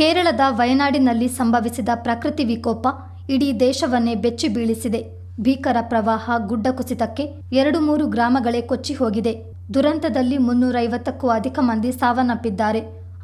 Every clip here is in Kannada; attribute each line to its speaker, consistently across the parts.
Speaker 1: ಕೇರಳದ ವಯನಾಡಿನಲ್ಲಿ ಸಂಭವಿಸಿದ ಪ್ರಕೃತಿ ವಿಕೋಪ ಇಡೀ ದೇಶವನ್ನೇ ಬೆಚ್ಚಿ ಬೀಳಿಸಿದೆ. ಭೀಕರ ಪ್ರವಾಹ ಗುಡ್ಡ ಕುಸಿತಕ್ಕೆ ಎರಡು ಮೂರು ಗ್ರಾಮಗಳೇ ಕೊಚ್ಚಿ ಹೋಗಿದೆ. ದುರಂತದಲ್ಲಿ ಮುನ್ನೂರೈವತ್ತಕ್ಕೂ ಅಧಿಕ ಮಂದಿ ಸಾವನ್ನಪ್ಪಿದ್ದಾರೆ.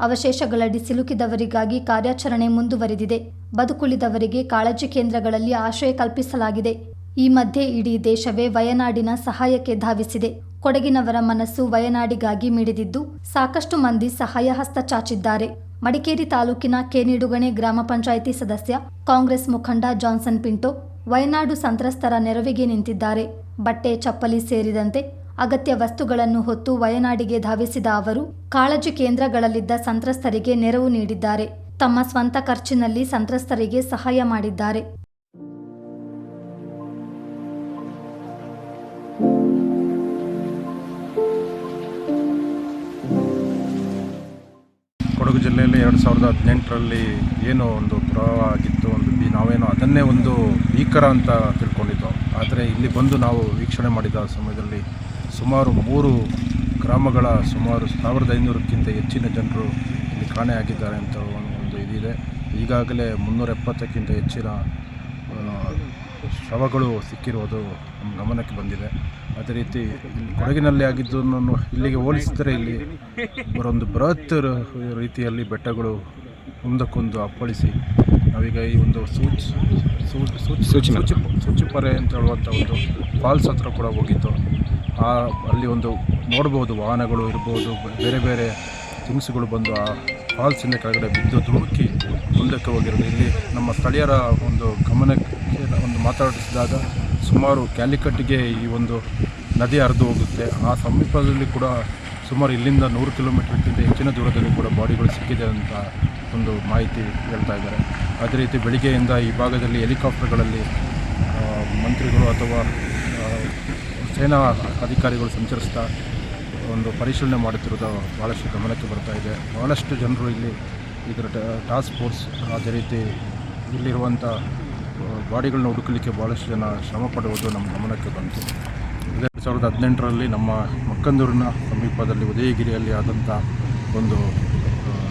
Speaker 1: ಅವಶೇಷಗಳಡಿ ಸಿಲುಕಿದವರಿಗಾಗಿ ಕಾರ್ಯಾಚರಣೆ ಮುಂದುವರೆದಿದೆ. ಬದುಕುಳಿದವರಿಗೆ ಕಾಳಜಿ ಕೇಂದ್ರಗಳಲ್ಲಿ ಆಶ್ರಯ ಕಲ್ಪಿಸಲಾಗಿದೆ. ಈ ಮಧ್ಯೆ ಇಡೀ ದೇಶವೇ ವಯನಾಡಿನ ಸಹಾಯಕ್ಕೆ ಧಾವಿಸಿದೆ. ಕೊಡಗಿನವರ ಮನಸ್ಸು ವಯನಾಡಿಗಾಗಿ ಮಿಡಿದಿದ್ದು ಸಾಕಷ್ಟು ಮಂದಿ ಸಹಾಯ ಹಸ್ತ ಚಾಚಿದ್ದಾರೆ. ಮಡಿಕೇರಿ ತಾಲೂಕಿನ ಕೆನಿಡುಗಣೆ ಗ್ರಾಮ ಪಂಚಾಯಿತಿ ಸದಸ್ಯ ಕಾಂಗ್ರೆಸ್ ಮುಖಂಡ ಜಾನ್ಸನ್ ಪಿಂಟೋ, ವಯನಾಡು ಸಂತ್ರಸ್ತರ ನೆರವಿಗೆ ನಿಂತಿದ್ದಾರೆ. ಬಟ್ಟೆ, ಚಪ್ಪಲಿ ಸೇರಿದಂತೆ ಅಗತ್ಯ ವಸ್ತುಗಳನ್ನು ಹೊತ್ತು ವಯನಾಡಿಗೆ ಧಾವಿಸಿದ ಅವರು, ಕಾಳಜಿ ಕೇಂದ್ರಗಳಲ್ಲಿದ್ದ ಸಂತ್ರಸ್ತರಿಗೆ ನೆರವು ನೀಡಿದ್ದಾರೆ. ತಮ್ಮ ಸ್ವಂತ ಖರ್ಚಿನಲ್ಲಿ ಸಂತ್ರಸ್ತರಿಗೆ ಸಹಾಯ ಮಾಡಿದ್ದಾರೆ.
Speaker 2: ಕೊಡಗು ಜಿಲ್ಲೆಯಲ್ಲಿ ಎರಡು ಸಾವಿರದ ಹದಿನೆಂಟರಲ್ಲಿ ಏನು ಒಂದು ಪ್ರವಾಹ ಆಗಿತ್ತು, ಒಂದು ಬಿ, ನಾವೇನೋ ಅದನ್ನೇ ಒಂದು ಭೀಕರ ಅಂತ ತಿಳ್ಕೊಂಡಿದ್ದು. ಆದರೆ ಇಲ್ಲಿ ಬಂದು ನಾವು ವೀಕ್ಷಣೆ ಮಾಡಿದ ಸಮಯದಲ್ಲಿ ಸುಮಾರು ಮೂರು ಗ್ರಾಮಗಳ ಸುಮಾರು ಸಾವಿರದ ಐನೂರಕ್ಕಿಂತ ಹೆಚ್ಚಿನ ಜನರು ಇಲ್ಲಿ ಕಾಣೆಯಾಗಿದ್ದಾರೆ ಅಂತ ಒಂದು ಇದಿದೆ ಈಗಾಗಲೇ ಮುನ್ನೂರ ಎಪ್ಪತ್ತಕ್ಕಿಂತ ಹೆಚ್ಚಿನ ಶವಗಳು ಸಿಕ್ಕಿರುವುದು ನಮ್ಮ ಗಮನಕ್ಕೆ ಬಂದಿದೆ. ಅದೇ ರೀತಿ ಇಲ್ಲಿ ಕೊಡಗಿನಲ್ಲಿ ಆಗಿದ್ದನ್ನು ಇಲ್ಲಿಗೆ ಹೋಲಿಸಿದರೆ ಇಲ್ಲಿ ಒಂದು ಬೃಹತ್ ರೀತಿಯಲ್ಲಿ ಬೆಟ್ಟಗಳು ಒಂದಕ್ಕೊಂದು ಅಪ್ಪಳಿಸಿ ನಾವೀಗ ಈ ಒಂದು ಸೂಚ್ ಸೂಚ್ ಸೂಚ್ ಸೂಚಿ ಸೂಚಿಪರೆ ಅಂತ ಹೇಳುವಂಥ ಒಂದು ಫಾಲ್ಸ್ ಹತ್ರ ಕೂಡ ಹೋಗಿತ್ತು. ಆ ಅಲ್ಲಿ ಒಂದು ನೋಡ್ಬೋದು ವಾಹನಗಳು ಇರ್ಬೋದು ಬೇರೆ ಬೇರೆ ತಿನಿಸುಗಳು ಬಂದು ಆ ಫಾಲ್ಸಿನ ಕೆಳಗಡೆ ಬಿದ್ದು ಧುಮುಕಿ ಮುಂದಕ್ಕೆ ಹೋಗಿರೋದು ಇಲ್ಲಿ ನಮ್ಮ ಸ್ಥಳೀಯರ ಒಂದು ಗಮನಕ್ಕೆ ಒಂದು ಮಾತಾಡಿಸಿದಾಗ ಸುಮಾರು ಕ್ಯಾಲಿಕಟ್ಟಿಗೆ ಈ ಒಂದು ನದಿ ಹರಿದು ಹೋಗುತ್ತೆ. ಆ ಸಮೀಪದಲ್ಲಿ ಕೂಡ ಸುಮಾರು ಇಲ್ಲಿಂದ ನೂರು ಕಿಲೋಮೀಟರ್ಗಿಂತ ಹೆಚ್ಚಿನ ದೂರದಲ್ಲಿ ಕೂಡ ಬಾಡಿಗಳು ಸಿಕ್ಕಿದೆ ಅಂತ ಒಂದು ಮಾಹಿತಿ ಹೇಳ್ತಾ ಇದ್ದಾರೆ. ಅದೇ ರೀತಿ ಬೆಳಿಗ್ಗೆಯಿಂದ ಈ ಭಾಗದಲ್ಲಿ ಹೆಲಿಕಾಪ್ಟರ್ಗಳಲ್ಲಿ ಮಂತ್ರಿಗಳು ಅಥವಾ ಸೇನಾ ಅಧಿಕಾರಿಗಳು ಸಂಚರಿಸ್ತಾ ಒಂದು ಪರಿಶೀಲನೆ ಮಾಡುತ್ತಿರುವುದು ಭಾಳಷ್ಟು ಗಮನಕ್ಕೆ ಬರ್ತಾ ಇದೆ. ಭಾಳಷ್ಟು ಜನರು ಇಲ್ಲಿ ಇದರ ಟಾಸ್ಕ್ ಫೋರ್ಸ್ ಅದೇ ರೀತಿ ಇಲ್ಲಿರುವಂಥ ಬಾಡಿಗಳನ್ನ ಹುಡುಕಲಿಕ್ಕೆ ಭಾಳಷ್ಟು ಜನ ಶ್ರಮ ಪಡುವುದು ನಮ್ಮ ಗಮನಕ್ಕೆ ಬಂತು. ಎರಡು ಸಾವಿರದ ಹದಿನೆಂಟರಲ್ಲಿ ನಮ್ಮ ಮಕ್ಕಂದೂರಿನ ಸಮೀಪದಲ್ಲಿ ಉದಯಗಿರಿಯಲ್ಲಿ ಆದಂಥ ಒಂದು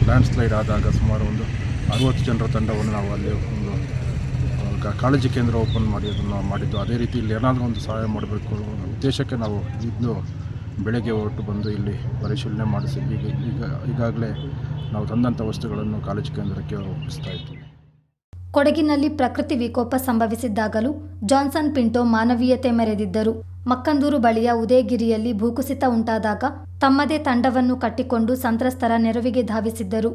Speaker 2: ಲ್ಯಾಂಡ್ ಸ್ಲೈಡ್ ಆದಾಗ ಸುಮಾರು ಒಂದು ಅರುವತ್ತು ಜನರ ತಂಡವನ್ನು ನಾವು ಅಲ್ಲಿ ಒಂದು ಕಾಳಜಿ ಕೇಂದ್ರ ಓಪನ್ ಮಾಡಿ ಅದನ್ನು ಮಾಡಿದ್ದು. ಅದೇ ರೀತಿ ಇಲ್ಲಿ ಏನಾದರೂ ಒಂದು ಸಹಾಯ ಮಾಡಬೇಕು ಅನ್ನೋ ಉದ್ದೇಶಕ್ಕೆ ನಾವು ಇದ್ದು ಬೆಳಗ್ಗೆ ಹೊರಟು ಬಂದು ಇಲ್ಲಿ ಪರಿಶೀಲನೆ ಮಾಡಿಸಿ. ಈಗ ಈಗ, ಈಗಾಗಲೇ ನಾವು ತಂದಂಥ ವಸ್ತುಗಳನ್ನು ಕಾಲೇಜು ಕೇಂದ್ರಕ್ಕೆ ಒಪ್ಪಿಸ್ತಾ ಇದ್ದೀವಿ
Speaker 1: ಕೊಡಗಿನಲ್ಲಿ ಪ್ರಕೃತಿ ವಿಕೋಪ ಸಂಭವಿಸಿದ್ದಾಗಲೂ ಜಾನ್ಸನ್ ಪಿಂಟೋ ಮಾನವೀಯತೆ ಮೆರೆದಿದ್ದರು. ಮಕ್ಕಂದೂರು ಬಳಿಯ ಉದಯಗಿರಿಯಲ್ಲಿ ಭೂಕುಸಿತ ಉಂಟಾದಾಗ ತಮ್ಮದೇ ತಂಡವನ್ನು ಕಟ್ಟಿಕೊಂಡು ಸಂತ್ರಸ್ತರ ನೆರವಿಗೆ ಧಾವಿಸಿದ್ದರು.